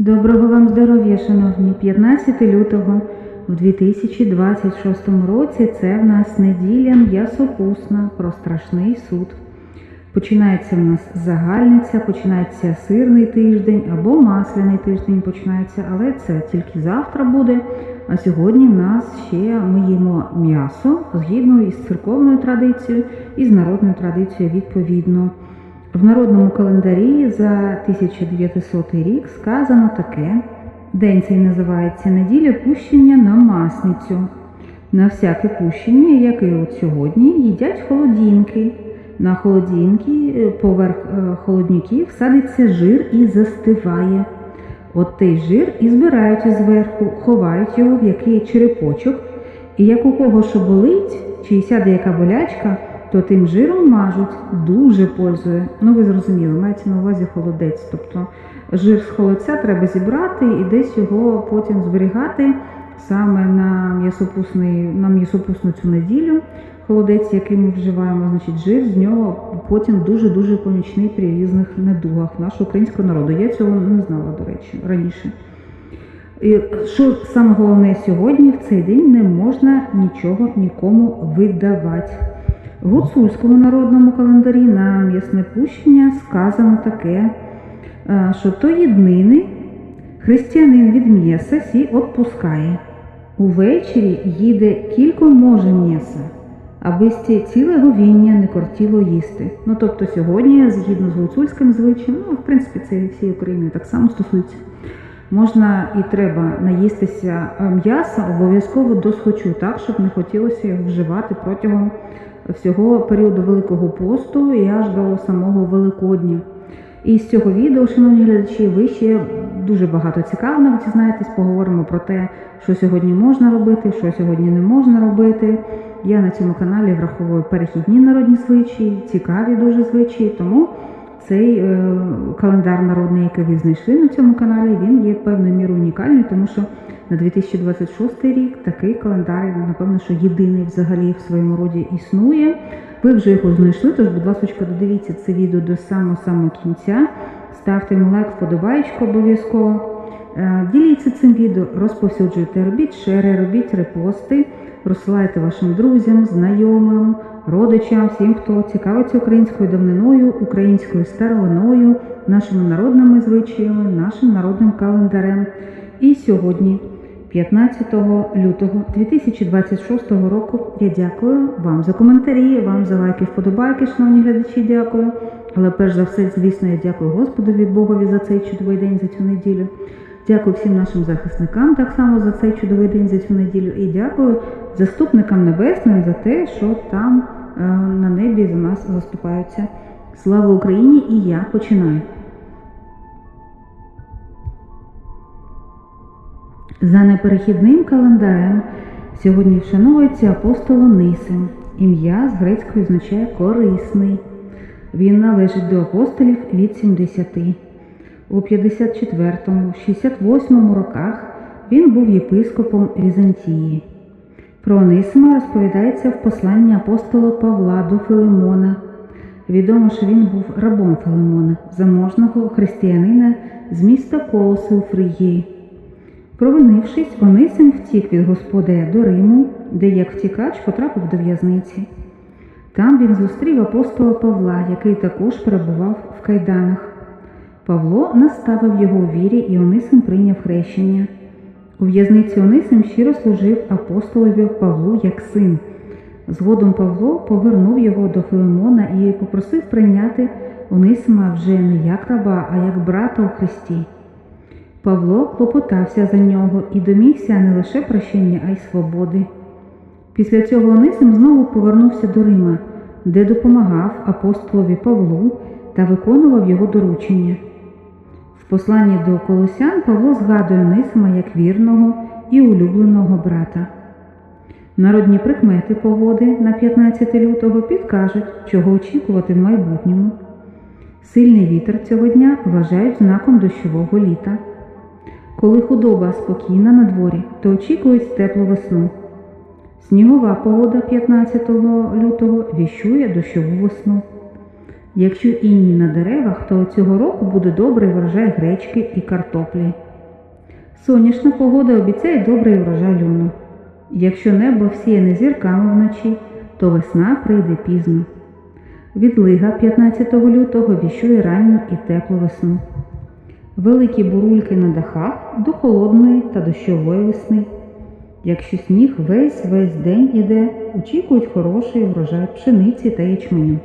Доброго вам здоров'я, шановні! 15 лютого в 2026 році це в нас неділя м'ясопусна про страшний суд. Починається в нас загальниця, починається сирний тиждень або масляний тиждень починається, але це тільки завтра буде. А сьогодні в нас ще ми їмо м'ясо згідно із церковною традицією і з народною традицією відповідно. В народному календарі за 1900 рік сказано таке. День цей називається неділя пущення на масницю. На всяке пущення, як і от сьогодні, їдять холодінки. На холодінки е, поверх е, холодників садиться жир і застиває. От той жир і збирають зверху, ховають його в який черепочок, і як у кого що болить, чи сяде яка болячка, то тим жиром мажуть дуже пользує. Ну ви зрозуміли, мається на увазі холодець. Тобто жир з холодця треба зібрати і десь його потім зберігати саме на м'ясопусний, на м'ясопусну цю неділю. Холодець, який ми вживаємо, значить жир з нього потім дуже-дуже помічний при різних недугах нашого українського народу. Я цього не знала, до речі, раніше. І що саме головне сьогодні, в цей день не можна нічого нікому видавати. В гуцульському народному календарі на м'ясне пущення сказано таке, е, що то єднини християнин від м'яса сі отпускає. Увечері їде кілько може м'яса, аби сте ціле говіння не кортіло їсти. Ну тобто сьогодні, згідно з гуцульським звичаєм, ну в принципі це і всієї України так само стосується. Можна і треба наїстися м'яса обов'язково досхочу, так, щоб не хотілося його вживати протягом всього періоду Великого посту і аж до самого Великодня. І з цього відео, шановні глядачі, ви ще дуже багато цікавого дізнаєтесь, поговоримо про те, що сьогодні можна робити, що сьогодні не можна робити. Я на цьому каналі враховую перехідні народні звичаї, цікаві дуже звичаї, тому цей е, календар народний, який ви знайшли на цьому каналі, він є певною мірою унікальний, тому що на 2026 рік такий календар, напевно, що єдиний взагалі в своєму роді існує. Ви вже його знайшли, тож, будь ласка, додивіться це відео до самого-самого кінця. Ставте йому лайк, вподобаєчку обов'язково. Е, Діліться цим відео, розповсюджуйте, робіть шери, робіть репости, розсилайте вашим друзям, знайомим, родичам, всім, хто цікавиться українською давниною, українською старовиною, нашими народними звичаями, нашим народним календарем. І сьогодні, 15 лютого 2026 року, я дякую вам за коментарі, вам за лайки, вподобайки, шановні глядачі, дякую. Але перш за все, звісно, я дякую Господові Богові за цей чудовий день, за цю неділю. Дякую всім нашим захисникам так само за цей чудовий день, за цю неділю. І дякую заступникам небесним за те, що там е, на небі за нас заступаються. Слава Україні! І я починаю. За неперехідним календарем сьогодні вшановується апостол Онисим. Ім'я з грецької означає корисний. Він належить до апостолів від 70. У 54-68 роках він був єпископом Візантії. Про Онисима розповідається в посланні апостола Павла до Филимона. Відомо, що він був рабом Филимона, заможного християнина з міста Колоси у Фригії. Провинившись, Онисим втік від господаря до Риму, де як втікач потрапив до в'язниці. Там він зустрів апостола Павла, який також перебував в кайданах. Павло наставив його у вірі, і Онисим прийняв хрещення. У в'язниці Онисим щиро служив апостолові Павлу як син. Згодом Павло повернув його до Филимона і попросив прийняти Онисима вже не як раба, а як брата у Христі. Павло клопотався за нього і домігся не лише прощення, а й свободи. Після цього Онисим знову повернувся до Рима, де допомагав апостолові Павлу та виконував його доручення. Посланні до Колосян Павло згадує Онисима як вірного і улюбленого брата. Народні прикмети погоди на 15 лютого підкажуть, чого очікувати в майбутньому. Сильний вітер цього дня вважають знаком дощового літа. Коли худоба спокійна на дворі, то очікують теплу весну. Снігова погода 15 лютого віщує дощову весну. Якщо інні на деревах, то цього року буде добрий врожай гречки і картоплі. Сонячна погода обіцяє добрий врожай льону. Якщо небо всіяне зірками вночі, то весна прийде пізно. Відлига 15 лютого віщує ранню і теплу весну. Великі бурульки на дахах до холодної та дощової весни. Якщо сніг весь весь день іде, очікують хороший врожай пшениці та ячменю.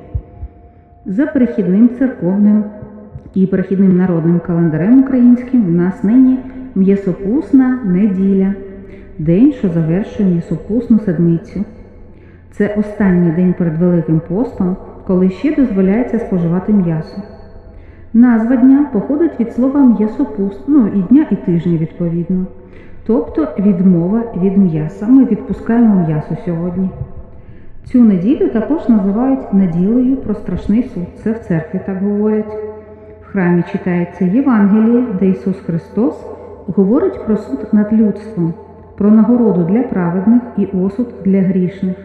За перехідним церковним і перехідним народним календарем українським в нас нині м'ясопусна неділя, день, що завершує м'ясопусну седмицю. Це останній день перед Великим постом, коли ще дозволяється споживати м'ясо. Назва дня походить від слова м'ясопуст, ну і дня, і тижня відповідно. Тобто відмова від м'яса. Ми відпускаємо м'ясо сьогодні. Цю неділю також називають неділею про страшний суд. Це в церкві так говорять. В храмі читається Євангеліє, де Ісус Христос говорить про суд над людством, про нагороду для праведних і осуд для грішних.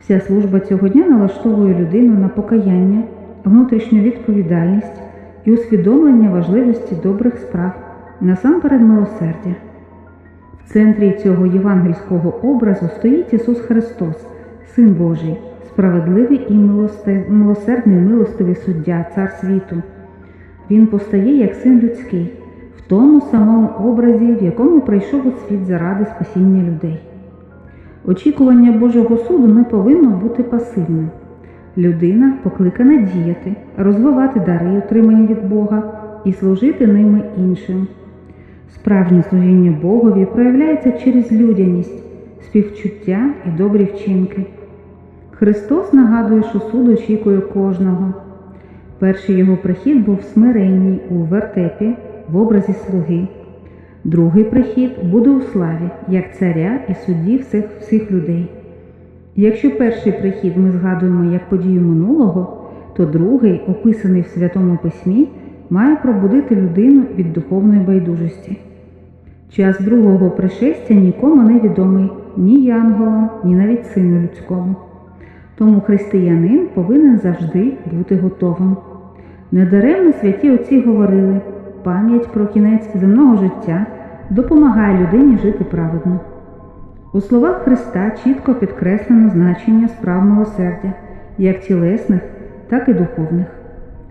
Вся служба цього дня налаштовує людину на покаяння, внутрішню відповідальність і усвідомлення важливості добрих справ, насамперед милосердя. В центрі цього євангельського образу стоїть Ісус Христос, Син Божий, справедливий і милосердний милостивий суддя, цар світу. Він постає як син людський, в тому самому образі, в якому прийшов у світ заради спасіння людей. Очікування Божого суду не повинно бути пасивним. Людина покликана діяти, розвивати дари, отримані від Бога, і служити ними іншим. Справжнє служіння Богові проявляється через людяність, співчуття і добрі вчинки. Христос нагадує, що суд очікує кожного. Перший його прихід був смиренній у вертепі в образі слуги. Другий прихід буде у славі, як царя і судді всіх, всіх людей. Якщо перший прихід ми згадуємо як подію минулого, то другий, описаний в Святому Письмі, має пробудити людину від духовної байдужості. Час другого пришестя нікому не відомий ні янголам, ні навіть сину людському. Тому християнин повинен завжди бути готовим. Недаремно святі отці говорили, пам'ять про кінець земного життя допомагає людині жити праведно. У словах Христа чітко підкреслено значення справ милосердя, як тілесних, так і духовних.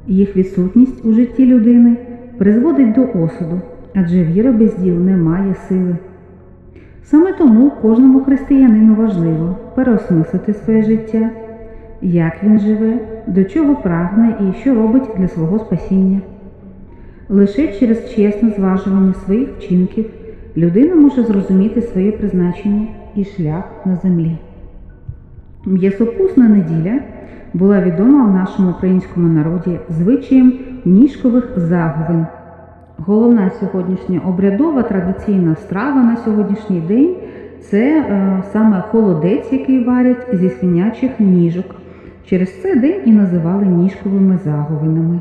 Їх відсутність у житті людини призводить до осуду, адже віра без діл не має сили. Саме тому кожному християнину важливо переосмислити своє життя, як він живе, до чого прагне і що робить для свого спасіння. Лише через чесне зважування своїх вчинків людина може зрозуміти своє призначення і шлях на землі. М'ясопусна неділя була відома в нашому українському народі звичаєм ніжкових заговин. Головна сьогоднішня обрядова традиційна страва на сьогоднішній день це е, саме холодець, який варять зі свинячих ніжок. Через це день і називали ніжковими заговинами.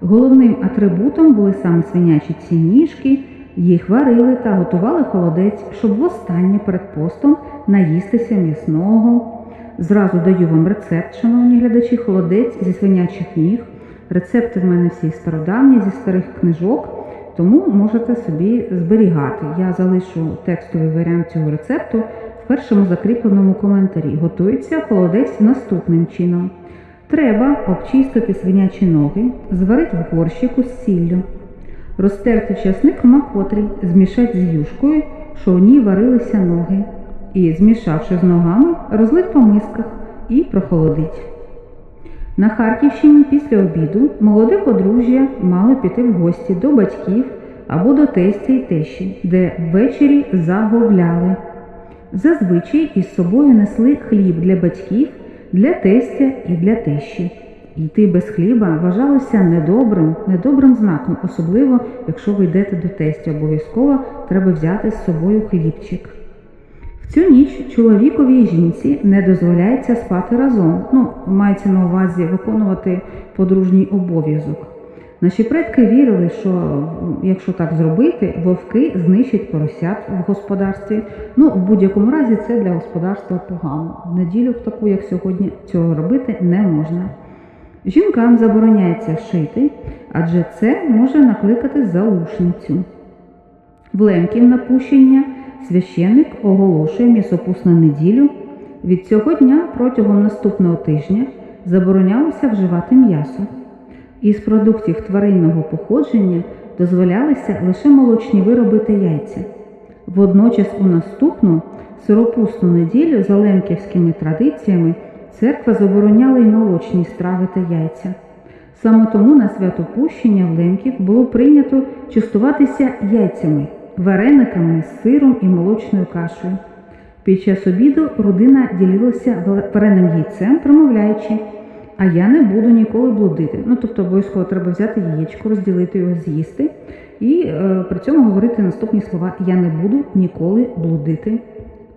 Головним атрибутом були саме свинячі ці ніжки, їх варили та готували холодець, щоб востаннє перед постом наїстися м'ясного. Зразу даю вам рецепт, шановні глядачі, холодець зі свинячих ніг. Рецепти в мене всі стародавні, зі старих книжок, тому можете собі зберігати. Я залишу текстовий варіант цього рецепту в першому закріпленому коментарі. Готується холодець наступним чином. Треба обчистити свинячі ноги, зварити в горщику з сіллю, розтерти часник в макотрі, змішати з юшкою, що в ній варилися ноги, і, змішавши з ногами, розлить по мисках і прохолодить. На Харківщині після обіду молоде подружжя мало піти в гості до батьків або до тестя й тещі, де ввечері заговляли. Зазвичай із собою несли хліб для батьків, для тестя і для тещі. Йти без хліба вважалося недобрим, недобрим знаком, особливо якщо ви йдете до тестя, обов'язково треба взяти з собою хлібчик. Цю ніч чоловікові і жінці не дозволяється спати разом. Ну, мається на увазі виконувати подружній обов'язок. Наші предки вірили, що якщо так зробити, вовки знищать поросят в господарстві. Ну, в будь-якому разі це для господарства погано. В неділю в таку, як сьогодні, цього робити не можна. Жінкам забороняється шити, адже це може накликати заушницю. В лемків напущення священник оголошує м'ясопусну неділю. Від цього дня протягом наступного тижня заборонялося вживати м'ясо. Із продуктів тваринного походження дозволялися лише молочні вироби та яйця. Водночас у наступну сиропусну неділю за лемківськими традиціями церква забороняла й молочні страви та яйця. Саме тому на свято пущення в лемків було прийнято частуватися яйцями, варениками, сиром і молочною кашею. Під час обіду родина ділилася вареним яйцем, промовляючи, а я не буду ніколи блудити. Ну, тобто обов'язково треба взяти яєчко, розділити його, з'їсти, і е, при цьому говорити наступні слова Я не буду ніколи блудити.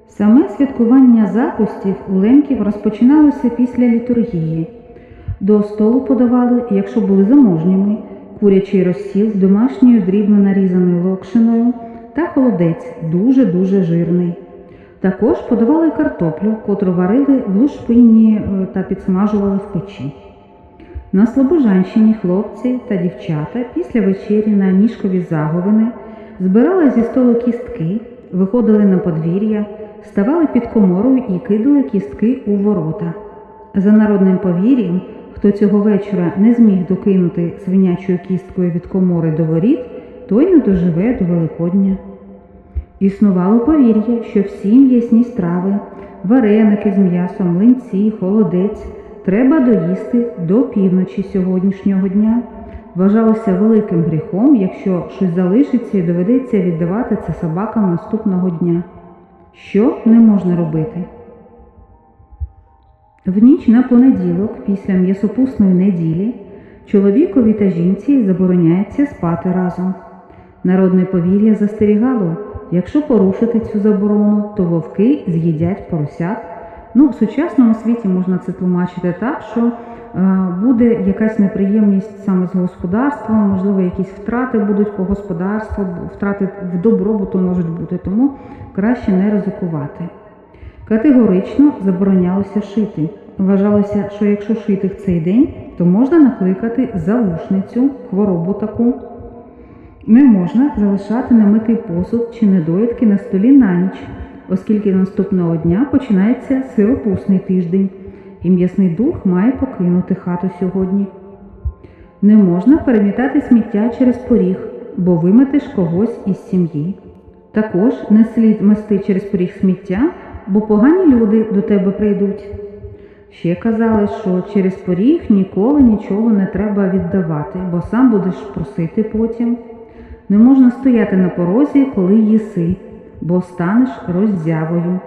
Саме святкування запустів у лемків розпочиналося після літургії. До столу подавали, якщо були заможніми, курячий розсіл з домашньою дрібно нарізаною локшиною та холодець дуже-дуже жирний. Також подавали картоплю, котру варили в лушпині е, та підсмажували в печі. На Слобожанщині хлопці та дівчата після вечері на ніжкові заговини збирали зі столу кістки, виходили на подвір'я, ставали під коморою і кидали кістки у ворота. За народним повір'ям, хто цього вечора не зміг докинути свинячою кісткою від комори до воріт, той не доживе до Великодня. Існувало повір'я, що всі м'ясні страви, вареники з м'ясом, млинці, холодець треба доїсти до півночі сьогоднішнього дня. Вважалося великим гріхом, якщо щось залишиться і доведеться віддавати це собакам наступного дня. Що не можна робити? В ніч на понеділок, після м'ясопусної неділі, чоловікові та жінці забороняється спати разом. Народне повір'я застерігало, якщо порушити цю заборону, то вовки з'їдять поросят. Ну, в сучасному світі можна це тлумачити так, що е, буде якась неприємність саме з господарством, можливо, якісь втрати будуть по господарству, втрати в добробуту можуть бути, тому краще не ризикувати. Категорично заборонялося шити. Вважалося, що якщо шити в цей день, то можна накликати заушницю, хворобу таку. Не можна залишати немитий посуд чи недоїдки на столі на ніч, оскільки наступного дня починається сиропусний тиждень, і м'ясний дух має покинути хату сьогодні. Не можна перемітати сміття через поріг, бо виметиш когось із сім'ї. Також не слід мести через поріг сміття, бо погані люди до тебе прийдуть. Ще казали, що через поріг ніколи нічого не треба віддавати, бо сам будеш просити потім. Не можна стояти на порозі, коли їси, бо станеш роззявою.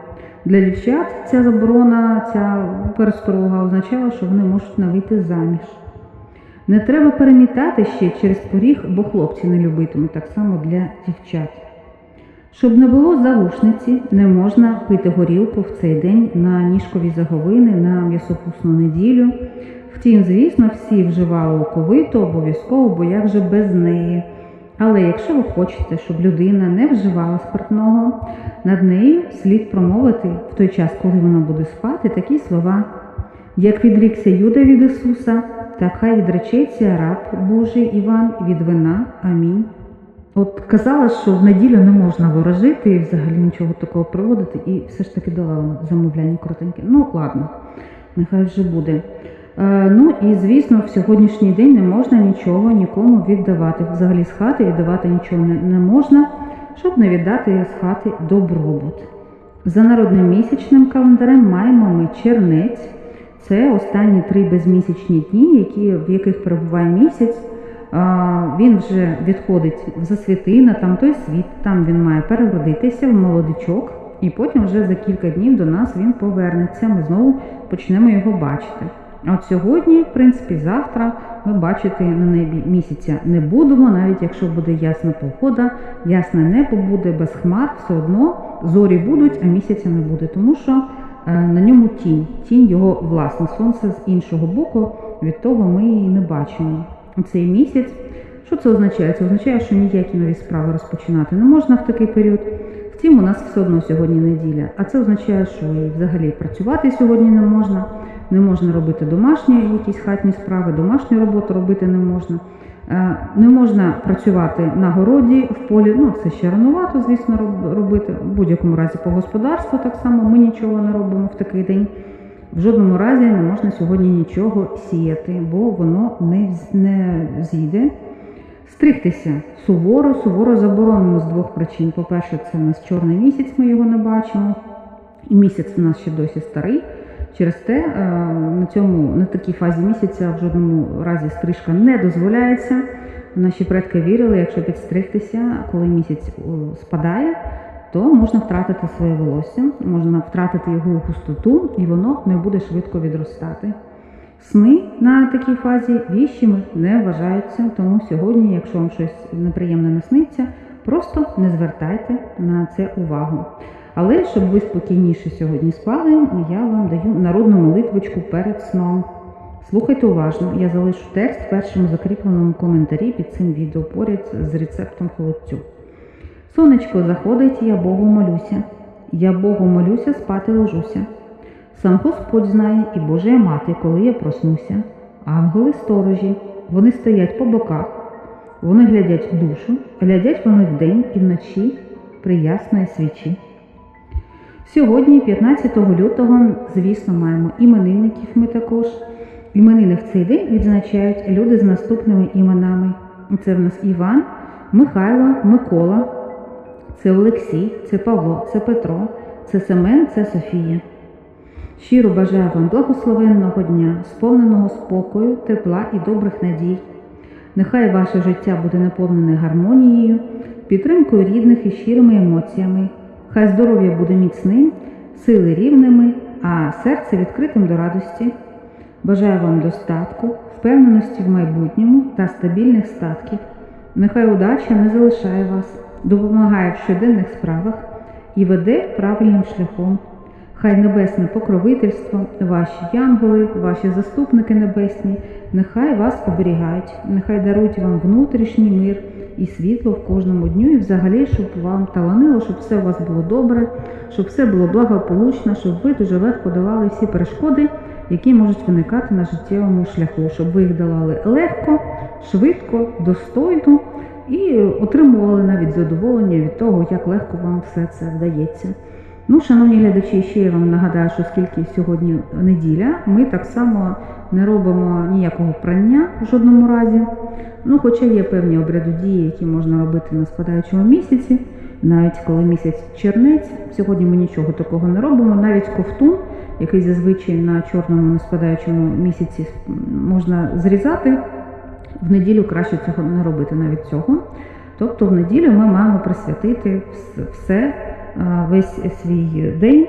Для дівчат ця заборона, ця пересторога означала, що вони можуть не вийти заміж. Не треба перемітати ще через поріг, бо хлопці не любитимуть, так само для дівчат. Щоб не було заушниці, не можна пити горілку в цей день на ніжкові заговини, на м'ясопусну неділю. Втім, звісно, всі вживали оковиту обов'язково, бо як же без неї. Але якщо ви хочете, щоб людина не вживала спиртного, над нею слід промовити в той час, коли вона буде спати, такі слова. Як відрікся Юда від Ісуса, так хай відречеться раб Божий Іван від вина. Амінь. От казала, що в неділю не можна ворожити і взагалі нічого такого проводити, і все ж таки дала вам замовляння коротеньке. Ну, ладно, нехай вже буде. Е, ну і звісно, в сьогоднішній день не можна нічого нікому віддавати. Взагалі з хати віддавати нічого не, можна, щоб не віддати з хати добробут. За народним місячним календарем маємо ми чернець. Це останні три безмісячні дні, які, в яких перебуває місяць. Він вже відходить в засвітина, там той світ, там він має переродитися в молодичок, і потім вже за кілька днів до нас він повернеться. Ми знову почнемо його бачити. От сьогодні, в принципі, завтра ми бачити на небі місяця не будемо, навіть якщо буде ясна погода, ясне небо буде без хмар, все одно зорі будуть, а місяця не буде, тому що е, на ньому тінь, тінь його власне, сонце з іншого боку, від того ми її не бачимо. Цей місяць. Що це означає? Це означає, що ніякі нові справи розпочинати не можна в такий період. Втім, у нас все одно сьогодні неділя. А це означає, що взагалі працювати сьогодні не можна, не можна робити домашні якісь хатні справи, домашню роботу робити не можна. Е, Не можна працювати на городі, в полі. Ну це ще ранувато, звісно, робити. В будь-якому разі по господарству так само ми нічого не робимо в такий день. В жодному разі не можна сьогодні нічого сіяти, бо воно не, не зійде. Стригтися суворо, суворо заборонено з двох причин. По-перше, це у нас чорний місяць, ми його не бачимо. І місяць у нас ще досі старий. Через те е, на цьому на такій фазі місяця в жодному разі стрижка не дозволяється. Наші предки вірили, якщо підстригтися, коли місяць спадає, то можна втратити своє волосся, можна втратити його густоту, і воно не буде швидко відростати. Сни на такій фазі віщими не вважаються, тому сьогодні, якщо вам щось неприємне насниться, просто не звертайте на це увагу. Але щоб ви спокійніше сьогодні спали, я вам даю народну молитвочку перед сном. Слухайте уважно, я залишу текст в першому закріпленому коментарі під цим відео поряд з рецептом холодцю. Сонечко заходить, я Богу молюся. Я Богу молюся, спати ложуся. Сам Господь знає і Божа мати, коли я проснуся. Ангели сторожі, вони стоять по боках, вони глядять в душу, глядять вони вдень і вночі при ясної свічі. Сьогодні, 15 лютого, звісно, маємо іменинників ми також. Іменини в цей день відзначають люди з наступними іменами. Це в нас Іван, Михайло, Микола, це Олексій, це Павло, це Петро, це Семен, це Софія. Щиро бажаю вам благословенного дня, сповненого спокою, тепла і добрих надій. Нехай ваше життя буде наповнене гармонією, підтримкою рідних і щирими емоціями. Хай здоров'я буде міцним, сили рівними, а серце відкритим до радості. Бажаю вам достатку, впевненості в майбутньому та стабільних статків. Нехай удача не залишає вас, допомагає в щоденних справах і веде правильним шляхом. Хай небесне покровительство, ваші янголи, ваші заступники небесні, нехай вас оберігають, нехай дарують вам внутрішній мир і світло в кожному дню, і взагалі, щоб вам таланило, щоб все у вас було добре, щоб все було благополучно, щоб ви дуже легко долали всі перешкоди, які можуть виникати на життєвому шляху, щоб ви їх долали легко, швидко, достойно і отримували навіть задоволення від того, як легко вам все це вдається. Ну, шановні глядачі, ще я вам нагадаю, що оскільки сьогодні неділя, ми так само не робимо ніякого прання в жодному разі. Ну, хоча є певні обряду дії, які можна робити на спадаючому місяці, навіть коли місяць чернець. Сьогодні ми нічого такого не робимо. Навіть ковтун, який зазвичай на чорному неспадаючому місяці можна зрізати, в неділю краще цього не робити навіть цього. Тобто в неділю ми маємо присвятити все, весь свій день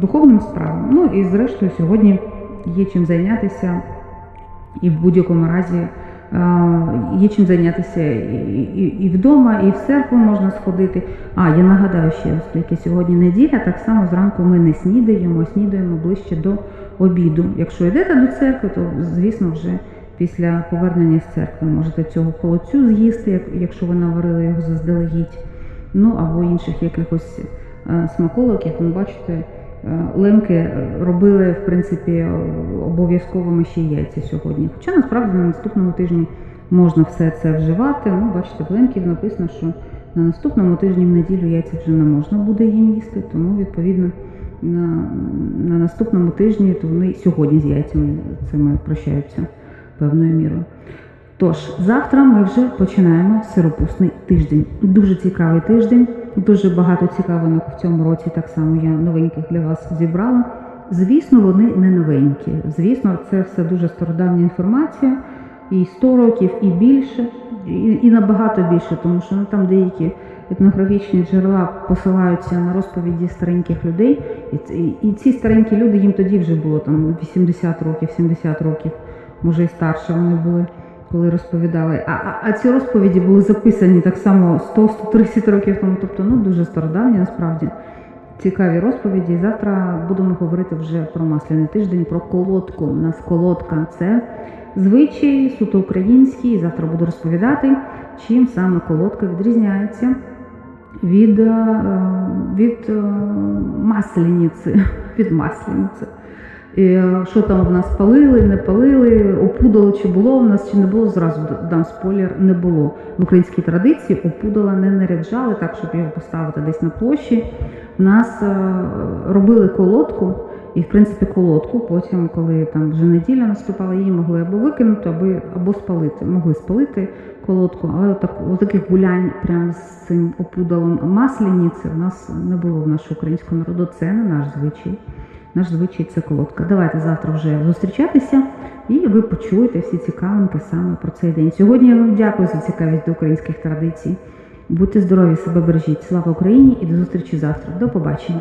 духовним справам. Ну і зрештою сьогодні є чим зайнятися, і в будь-якому разі є чим зайнятися і, і, і вдома, і в церкву можна сходити. А, я нагадаю ще, оскільки сьогодні неділя, так само зранку ми не снідаємо, снідаємо ближче до обіду. Якщо йдете до церкви, то звісно вже після повернення з церкви можете цього холодцю з'їсти, якщо ви наварили його заздалегідь. Ну або інших якихось е, смаколок, як ви бачите, е, лемки робили в принципі обов'язковими ще яйця сьогодні. Хоча насправді на наступному тижні можна все це вживати. Ну, бачите, в лемків написано, що на наступному тижні в неділю яйця вже не можна буде їм їсти, тому відповідно на, на наступному тижні то вони сьогодні з яйцями цими прощаються певною мірою. Тож, завтра ми вже починаємо сиропусний тиждень. Дуже цікавий тиждень, дуже багато цікавинок в цьому році. Так само я новеньких для вас зібрала. Звісно, вони не новенькі. Звісно, це все дуже стародавня інформація, і 100 років, і більше, і, і набагато більше, тому що ну, там деякі етнографічні джерела посилаються на розповіді стареньких людей, і, і, і ці старенькі люди їм тоді вже було там 80 років, 70 років, може і старше вони були коли розповідали. А, а, а ці розповіді були записані так само 100-130 років тому, тобто ну дуже стародавні насправді. Цікаві розповіді. Завтра будемо говорити вже про масляний тиждень, про колодку. У нас колодка це звичай суто український. Завтра буду розповідати, чим саме колодка відрізняється від, е, від е, маслениці. Від маслениці. Е, що там в нас палили, не палили, опудало, чи було в нас, чи не було, зразу дам спойлер, не було. В українській традиції опудала не наряджали так, щоб його поставити десь на площі. В нас е, робили колодку, і в принципі колодку, потім, коли там вже неділя наступала, її могли або викинути, або, або спалити. Могли спалити колодку, але отак, отаких гулянь прямо з цим опудалом масляниці в нас не було в нашого українського народу. Це не наш звичай. Наш звичай це колодка. Давайте завтра вже зустрічатися, і ви почуєте всі цікавинки саме про цей день. Сьогодні я вам дякую за цікавість до українських традицій. Будьте здорові, себе бережіть. Слава Україні і до зустрічі завтра. До побачення.